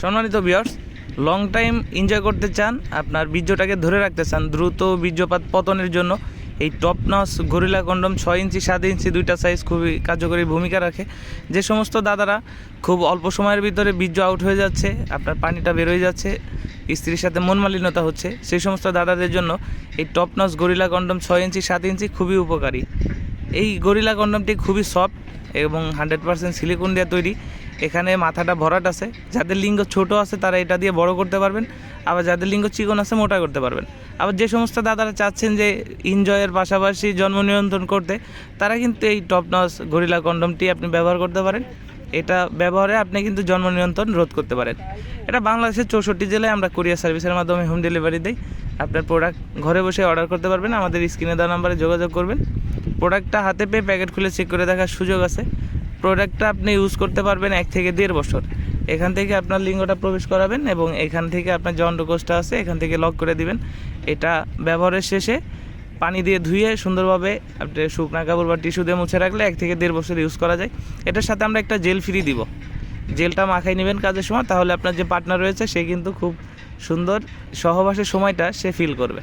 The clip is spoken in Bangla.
সম্মানিত বিয়ার্স লং টাইম এনজয় করতে চান, আপনার বীর্যটাকে ধরে রাখতে চান, দ্রুত বীর্যপাত পতনের জন্য, এই টপ নস গরিলা কন্ডম ছয় ইঞ্চি, সাত ইঞ্চি দুইটা সাইজ খুবই কার্যকরী ভূমিকা রাখে। যে সমস্ত দাদারা খুব অল্প সময়ের ভিতরে বীর্য আউট হয়ে যাচ্ছে, আপনার পানিটা বেরোয় যাচ্ছে, স্ত্রীর সাথে মন মালিন্যতা হচ্ছে, সেই সমস্ত দাদাদের জন্য এই টপ নস গরিলা কন্ডম ছয় ইঞ্চি, সাত ইঞ্চি খুবই উপকারী। এই গরিলা কন্ডমটি খুবই সফট এবং হান্ড্রেড পার্সেন্ট সিলিকন দিয়ে তৈরি। এখানে মাথাটা ভরাট আছে। যাদের লিঙ্গ ছোট আছে তারা এটা দিয়ে বড় করতে পারবেন। আবার যাদের লিঙ্গ চিকন আছে মোটা করতে পারবেন। আবার যে সমস্ত দাদারা চাচ্ছেন যে এনজয়ের পাশাপাশি জন্ম নিয়ন্ত্রণ করতে, তারা কিন্তু এই টপনস গরিলা কন্ডমটি আপনি ব্যবহার করতে পারেন। এটা ব্যবহারে আপনি কিন্তু জন্ম নিয়ন্ত্রণ রোধ করতে পারেন। এটা বাংলাদেশের চৌষট্টি জেলায় আমরা কুরিয়ার সার্ভিসের মাধ্যমে হোম ডেলিভারি দিই। আপনার প্রোডাক্ট ঘরে বসে অর্ডার করতে পারবেন। আমাদের স্ক্রিনে দেওয়া নাম্বারে যোগাযোগ করবেন। প্রোডাক্টটা হাতে পেয়ে প্যাকেট খুলে চেক করে দেখার সুযোগ আছে। প্রোডাক্টটা আপনি ইউজ করতে পারবেন এক থেকে দেড় বছর। এখান থেকে আপনার লিঙ্গটা প্রবেশ করাবেন এবং এখান থেকে আপনার যে অন্ডকোষটা আছে, এখান থেকে লক করে দিবেন। এটা ব্যবহারের শেষে পানি দিয়ে ধুয়ে সুন্দরভাবে আপনি শুকনা কাপড় বা টিস্যু দিয়ে মুছে রাখলে এক থেকে দেড় বছর ইউজ করা যায়। এটার সাথে আমরা একটা জেল ফ্রি দিব। জেলটা মাখাই নেবেন কাজের সময়, তাহলে আপনার যে পার্টনার রয়েছে, সে কিন্তু খুব সুন্দর সহবাসের সময়টা সে ফিল করবে।